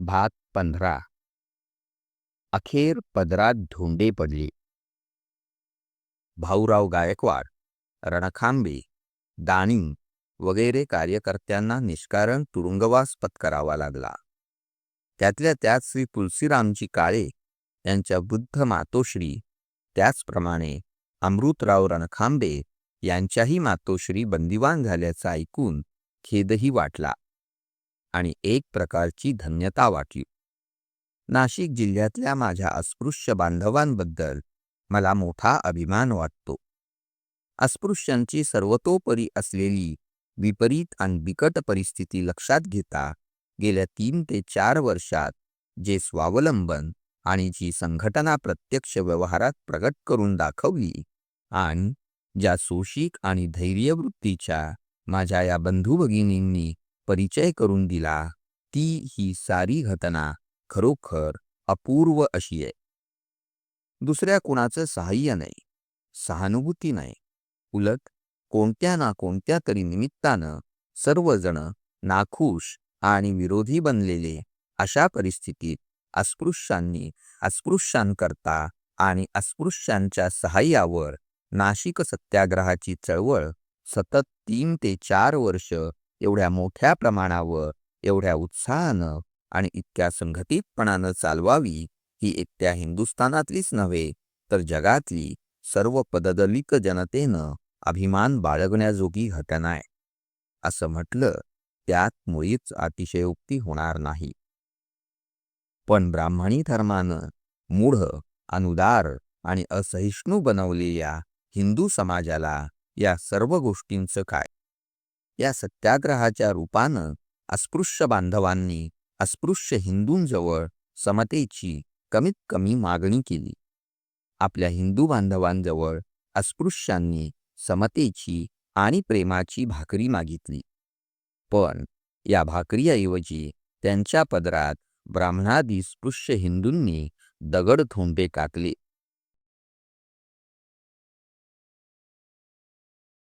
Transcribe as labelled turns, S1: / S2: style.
S1: भात पंधरा. अखेर पदरात धोंडे पडली. भाऊराव गायकवाड रणखांबे दाणी वगैरे कार्यकर्त्यांना निष्कारण तुरुंगवास पत्करावा लागला. त्यातल्या त्यात श्री तुलसीरामजी काळे यांच्या बुद्ध मातोश्री त्याचप्रमाणे अमृतराव रणखांबे यांच्याही मातोश्री बंदिवान झाल्याचं ऐकून खेदही वाटला. आणि एक प्रकारची धन्यता वाटली. नाशिक जिल्ह्यातल्या माझ्या अस्पृश्य बांधवांबद्दल मला मोठा अभिमान वाटतो. अस्पृश्यांची सर्वतोपरी असलेली विपरीत आणि बिकट परिस्थिती लक्षात घेता गेल्या तीन ते चार वर्षात जे स्वावलंबन आणि जी संघटना प्रत्यक्ष व्यवहारात प्रगट करून दाखवली आणि ज्या सोशिक आणि धैर्यवृत्तीच्या माझ्या या बंधू भगिनींनी परिचय करून दिला ती ही सारी घटना खरोखर अपूर्व अशी आहे. दुसऱ्या कुणाचं सहाय्य नाही सहानुभूती नाही उलट कोणत्या ना कोणत्या तरी निमित्तानं सर्वजण नाखुश आणि विरोधी बनलेले अशा परिस्थितीत अस्पृश्यांनी अस्पृश्यांकरता आणि अस्पृश्यांच्या सहाय्यावर नाशिक सत्याग्रहाची चळवळ सतत तीन ते चार वर्ष एवढ्या मोठ्या प्रमाणावर एवढ्या उत्साहानं आणि इतक्या संघटितपणानं चालवावी ही एकट्या हिंदुस्थानातलीच नव्हे तर जगातली सर्व पददलित जनतेनं अभिमान बाळगण्याजोगी घटना आहे. असं म्हटलं त्यात मुळीच अतिशयोक्ती होणार नाही. पण ब्राह्मणी धर्मानं मूढ अनुदार आणि असहिष्णू बनवलेल्या हिंदू समाजाला या सर्व गोष्टींचं काय? या सत्याग्रहाच्या रूपानं अस्पृश्य बांधवांनी अस्पृश्य हिंदूंजवळ समतेची कमीत कमी मागणी केली. आपल्या हिंदू बांधवांजवळ अस्पृश्यांनी समतेची आणि प्रेमाची भाकरी मागितली. पण या भाकरीऐवजी त्यांच्या पदरात ब्राह्मणादी स्पृश्य हिंदूंनी दगड थोंबे काकले